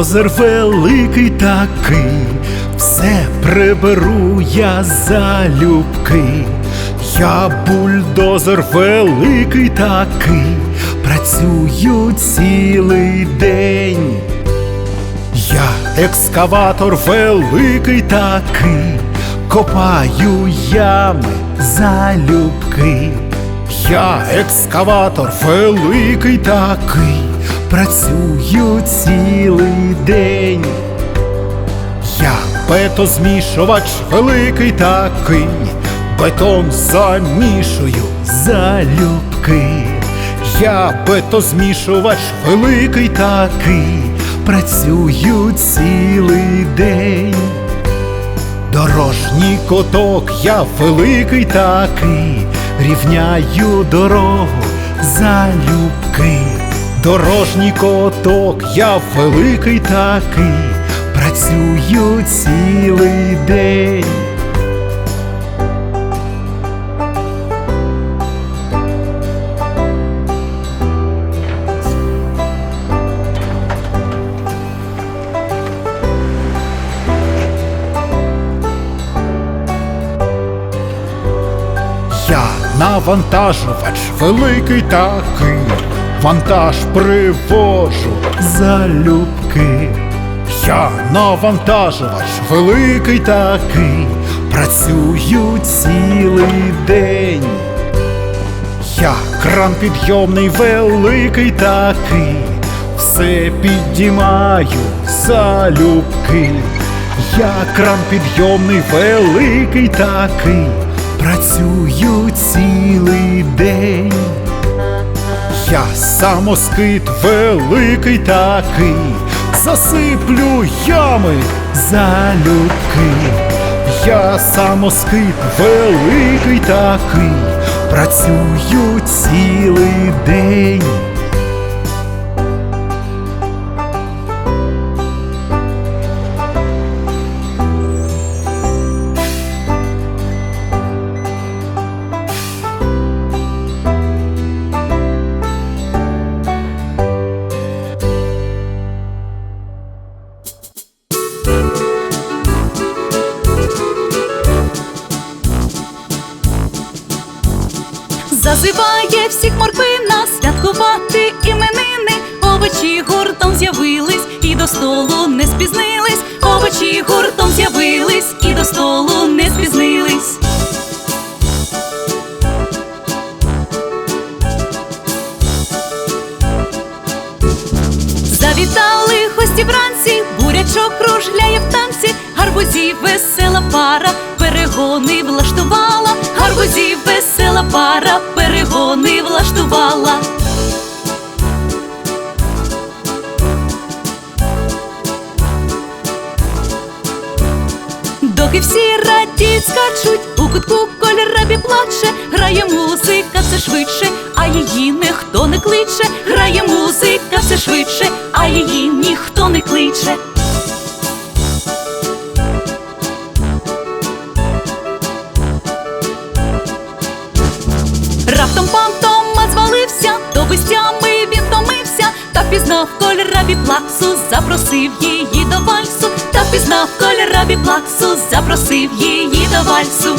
бульдозер великий такий, все приберу я залюбки. Я бульдозер великий такий, працюю цілий день. Я екскаватор великий такий, копаю ями залюбки. Я екскаватор великий такий, працюю цілий день. Я бетозмішувач великий такий, бетон замішую залюбки. Я бетозмішувач великий такий, працюю цілий день. Дорожній коток я великий такий, рівняю дорогу залюбки. Дорожній коток я великий такий, працюю цілий день. Я навантажувач великий такий, вантаж привожу залюбки. Я навантажувач великий такий, працюю цілий день. Я кран підйомний великий такий, все піднімаю залюбки. Я кран підйомний великий такий, працюю цілий день. Я самоскит великий такий, засиплю ями залюбки. Я самоскит великий такий, працюю цілий день. Зазиває всіх морквина святкувати іменини. Овочі гуртом з'явились і до столу не спізнились. Овочі гуртом з'явились і до столу не спізнились. Завітали гості вранці, бурячок кружляє в танці, гарбузів весела пара, перегони влаштувала, гарбузів весела пара, перегони влаштувала. Доки всі радіють, скачуть, у кутку кольорабі плаче, грає музика все швидше, а її ніхто не кличе, грає музика все швидше, а її ніхто не кличе. Пізнав кольорабі плаксу, запросив її до вальсу, та пізнав кольорабі плаксу, запросив її до вальсу.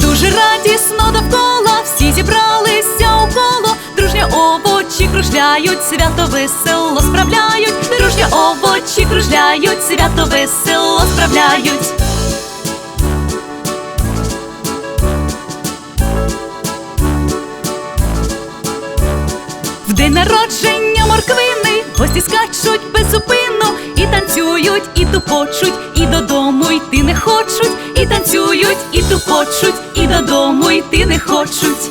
Дуже радісно довкола, всі зібралися у коло, дружня овочі кружляють, свято весело справляють, дружня овочі кружляють, свято весело справляють. День народження морквини. Гості скачуть без і танцюють, і тупочуть, і додому йти не хочуть, і танцюють, і тупочуть, і додому йти не хочуть.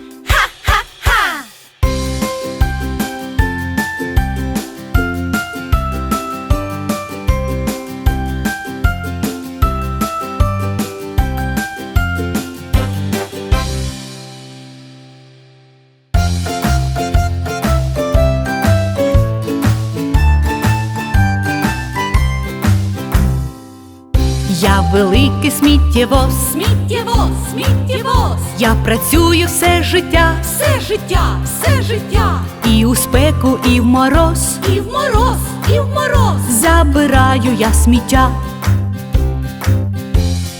Великий сміттєвоз, сміттєвоз, сміттєвоз. Я працюю все життя, все життя, все життя. І у спеку, і в мороз, і в мороз, і в мороз. Забираю я сміття.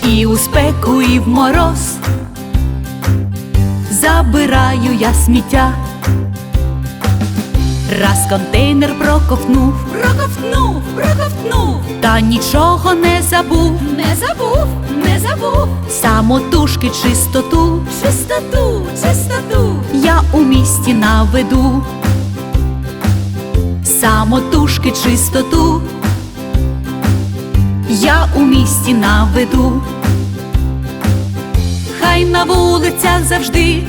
І у спеку, і в мороз. Забираю я сміття. Раз контейнер проковтнув, проковтнув, проковтнув, та нічого не забув, не забув, не забув. Самотужки чистоту, чистоту, чистоту. Я у місті наведу. Самотужки чистоту. Я у місті наведу. Хай на вулицях завжди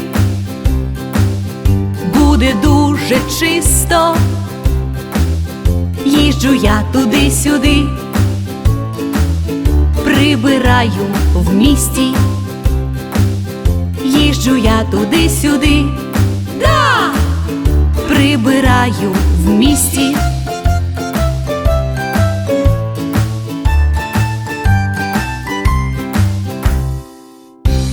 буде дуже чисто. Їжджу я туди-сюди, прибираю в місті, їжджу я туди-сюди, да! прибираю в місті.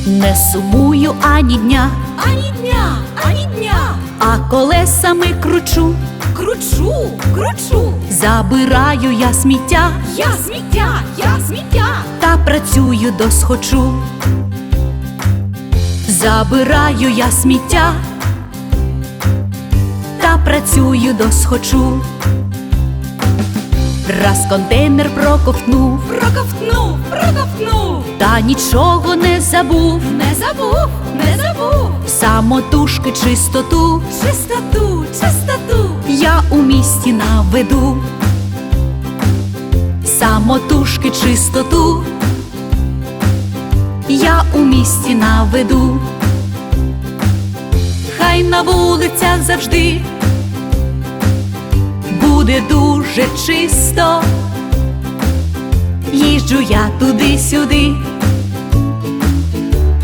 Не сумую ані дня, ані дня, ані дня. А колесами кручу, кручу, кручу. Забираю я сміття, я сміття, я сміття. Та працюю досхочу. Забираю я сміття, та працюю досхочу. Раз контейнер проковтнув, проковтнув, проковтнув, та нічого не забув, не забув, не забув. Самотужки чистоту, чистоту, чистоту. Я у місті наведу. Самотужки чистоту. Я у місті наведу. Хай на вулицях завжди буде дуже чисто. Їжджу я туди-сюди,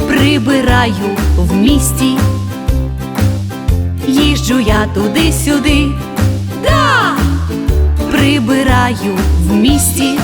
прибираю в місті, їжджу я туди-сюди, да! прибираю в місті.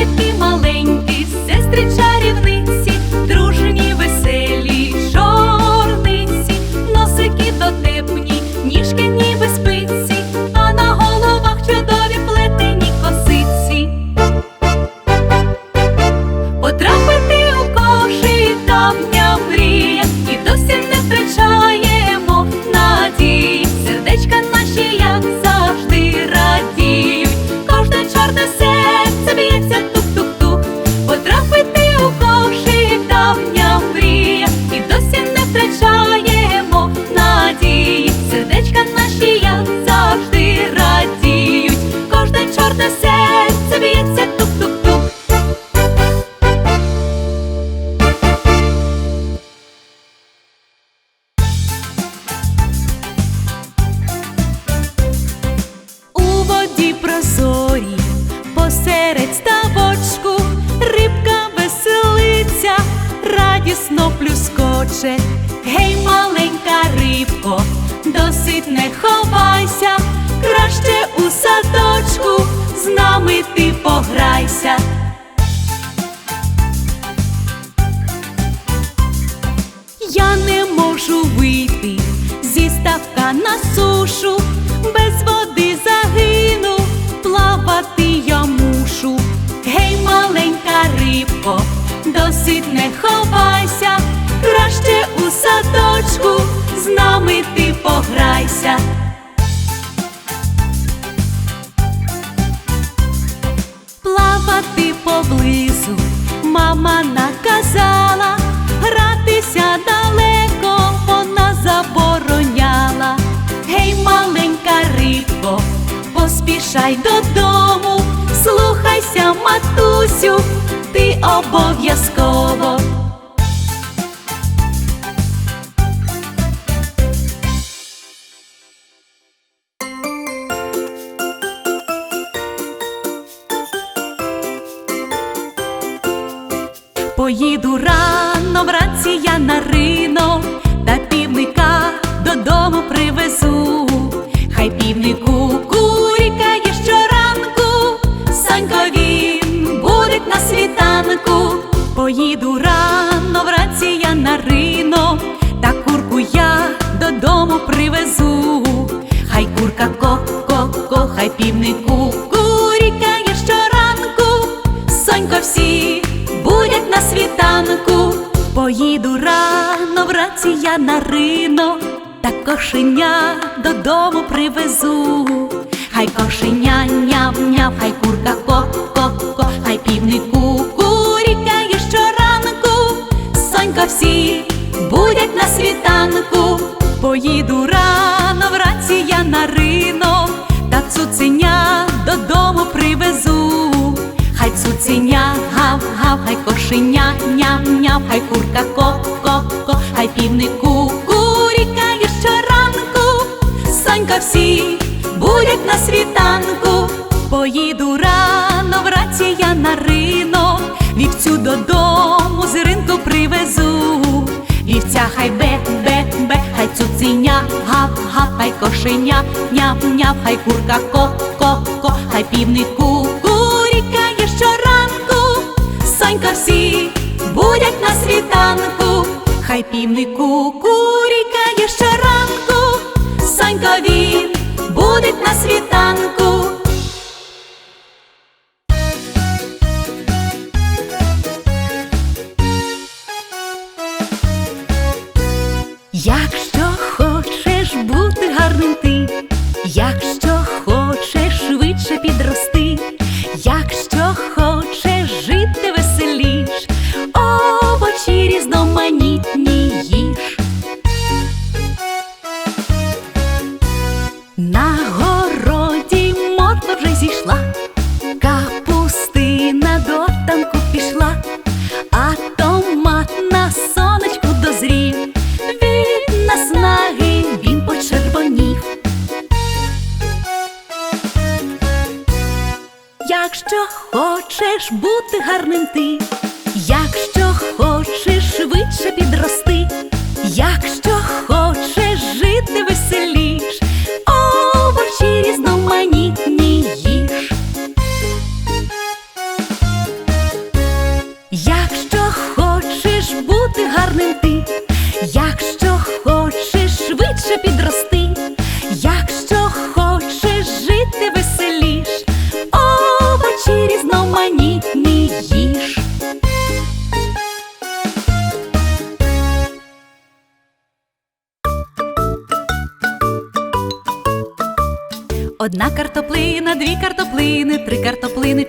Ягідки маленький, сестри маленька досить не ховайся, краще у садочку, з нами ти пограйся. Плавати поблизу мама наказала, гратися далеко вона забороняла. Гей, маленька рибко, поспішай додому, слухайся, матусю, ти обов'язково. Поїду рано вранці я на ринок, та півника додому привезу. Хай півнику Поїду рано вранці я на ринок, та курку я додому привезу. Хай курка ко-ко-ко, хай півнику курікає щоранку, Сонько всі будять на світанку. Поїду рано вранці я на ринок, та кошеня додому привезу. Хай кошеня няв-няв, хай курка Сонька всі будять на світанку. Поїду рано вранці я на ринок, та цуценя додому привезу. Хай цуценя гав-гав, хай кошеня няв-няв, хай курка ко-ко-ко, півнику курікає щоранку, сонька всі будять на світанку. Поїду рано вранці я на ринок, вівцю додому з привезу. Вівця хай бе, бе, бе, хай цуценя, гап, гап, хай кошеня, няв, няв, хай курка ко, ко, ко, хай півнику курікає щоранку, сонька всі будять на світанку, хай півнику курікає щоранку, сонька він будить на світанку.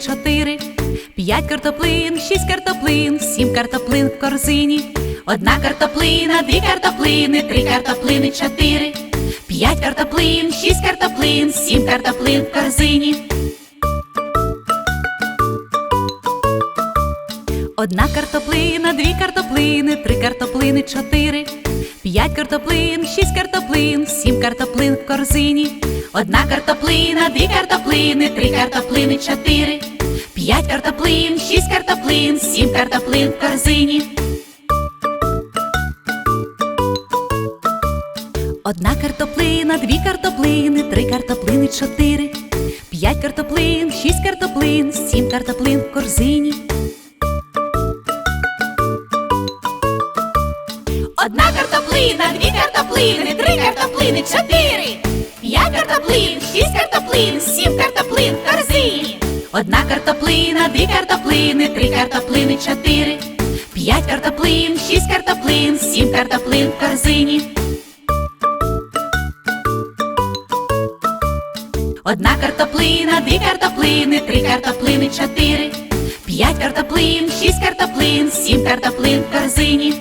Чотири, п'ять картоплин, шість картоплин, сім картоплин в корзині. Одна картоплина, дві картоплини, три картоплини, чотири, п'ять картоплин, шість картоплин, сім картоплин в корзині. Одна картоплина, дві картоплини, три картоплини, чотири, п'ять картоплин, шість картоплин, сім картоплин в корзині. Одна картоплина, дві картоплини, три картоплини, чотири, п'ять картоплин, шість картоплин, сім картоплин в корзині. Одна картоплина, дві картоплини, три картоплини, чотири, п'ять картоплин, шість картоплин, сім картоплин в корзині. Одна картоплина, дві картоплини, три картоплини, чотири, п'ять картоплин, шість картоплин, сім картоплин в корзині. Одна картоплина, дві картоплини, три картоплини, чотири, п'ять картоплин, шість картоплин, сім картоплин в корзині. Одна картоплина, дві картоплини, три картоплини, чотири, п'ять картоплин, шість картоплин, сім картоплин в корзині.